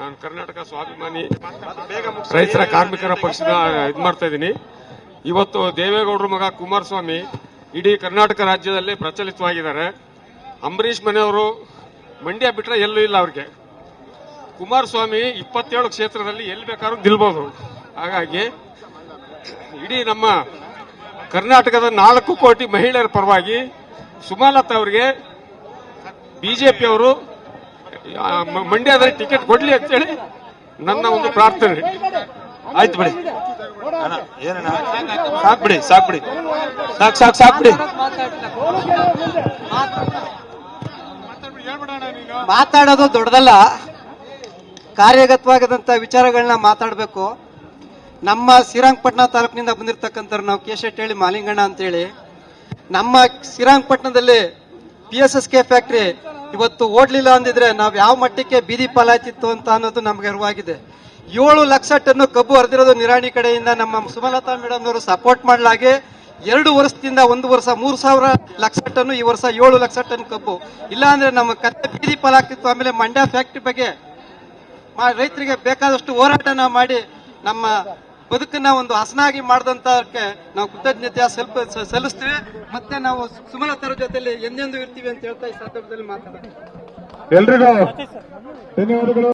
ನಾನು ಕರ್ನಾಟಕ ಸ್ವಾಭಿಮಾನಿ ರೈತರ ಕಾರ್ಮಿಕರ ಪಕ್ಷದ ಇದು ಮಾಡ್ತಾ ಇದ್ದೀನಿ. ಇವತ್ತು ದೇವೇಗೌಡರ ಮಗ ಕುಮಾರಸ್ವಾಮಿ ಇಡೀ ಕರ್ನಾಟಕ ರಾಜ್ಯದಲ್ಲಿ ಪ್ರಚಲಿತವಾಗಿದ್ದಾರೆ. ಅಂಬರೀಷ್ ಮನೆಯವರು ಮಂಡ್ಯ ಬಿಟ್ಟರೆ ಎಲ್ಲೂ ಇಲ್ಲ ಅವ್ರಿಗೆ. ಕುಮಾರಸ್ವಾಮಿ ಇಪ್ಪತ್ತೇಳು ಕ್ಷೇತ್ರದಲ್ಲಿ ಎಲ್ಲಿ ಬೇಕಾದ್ರೂ ನಿಲ್ಬೋದು. ಹಾಗಾಗಿ ಇಡೀ ನಮ್ಮ ಕರ್ನಾಟಕದ ನಾಲ್ಕು ಕೋಟಿ ಮಹಿಳೆಯರ ಪರವಾಗಿ ಸುಮಲತಾ ಅವರಿಗೆ ಬಿಜೆಪಿ ಮಂಡ್ಯದಲ್ಲಿ ಟಿಕೆಟ್ ಕೊಡ್ಲಿ ಅಂತ ಹೇಳಿ ನನ್ನ ಒಂದು ಪ್ರಾರ್ಥನೆ. ಆಯ್ತು ಬಿಡಿ. ಅಣ್ಣ ಏನಣ್ಣ ಸಾಕ್ ಬಿಡಿ ಸಾಕ್ ಬಿಡಿ. ಸಾಕ್ ಸಾಕ್ ಸಾಕ್ ಬಿಡಿ. ಮಾತಾಡೋದು ದೊಡ್ಡದಲ್ಲ. ಕಾರ್ಯಗತವಾಗದಂತ ವಿಚಾರಗಳನ್ನ ಮಾತಾಡಬೇಕು. ನಮ್ಮ ಶ್ರೀರಂಗಪಟ್ಟಣ ತಾಲೂಕಿನಿಂದ ಬಂದಿರತಕ್ಕಂಥವ್ರು ನಾವು ಕೇಶೆಟ್ ಹೇಳಿ ಮಾಲಿಂಗಣ್ಣ ಅಂತೇಳಿ. ನಮ್ಮ ಶ್ರೀರಂಗಪಟ್ಟಣದಲ್ಲಿ P S S K factory ಇವತ್ತು ಓಡ್ಲಿಲ್ಲ ಅಂದಿದ್ರೆ ನಾವು ಯಾವ ಮಟ್ಟಕ್ಕೆ ಬೀದಿ ಪಾಲಾಯ್ತಿತ್ತು ಅಂತ ಅನ್ನೋದು ನಮ್ಗೆ ಅರಿವಾಗಿದೆ. ಏಳು ಲಕ್ಷ ಟನ್ ಕಬ್ಬು ಹರಿದಿರೋದು ನಿರಾಣಿ ಕಡೆಯಿಂದ ನಮ್ಮ ಸುಮಲತಾ ಮೇಡಮ್ ಅವರು ಸಪೋರ್ಟ್ ಮಾಡಲಾಗೆ ಎರಡು ವರ್ಷದಿಂದ ಒಂದು ವರ್ಷ, ಮೂರು ಸಾವಿರ ಲಕ್ಷ ಟನ್ನು ಈ ವರ್ಷ ಏಳು ಲಕ್ಷ ಟನ್ ಕಬ್ಬು. ಇಲ್ಲ ಅಂದ್ರೆ ನಮ್ಮ ಕತ್ತೆ ಬೀದಿ ಪಾಲಾಗ್ತಿತ್ತು. ಆಮೇಲೆ ಮಂಡ್ಯ ಫ್ಯಾಕ್ಟ್ರಿ ಬಗ್ಗೆ ರೈತರಿಗೆ ಬೇಕಾದಷ್ಟು ಹೋರಾಟನ ಮಾಡಿ ನಮ್ಮ ಬದುಕನ್ನ ಒಂದು ಹಸನಾಗಿ ಮಾಡಿದಂತಕ್ಕೆ ನಾವು ಕೃತಜ್ಞತೆ ಸ್ವಲ್ಪ ಸಲ್ಲಿಸ್ತೀವಿ. ಮತ್ತೆ ನಾವು ಸುಮಲತರ ಜೊತೆಯಲ್ಲಿ ಎಂದೆಂದು ಇರ್ತೀವಿ ಅಂತ ಹೇಳ್ತಾ ಈ ಸಂದರ್ಭದಲ್ಲಿ ಮಾತಾಡ್ತೀವಿ ಎಲ್ರಿಗೂ ಧನ್ಯವಾದಗಳು.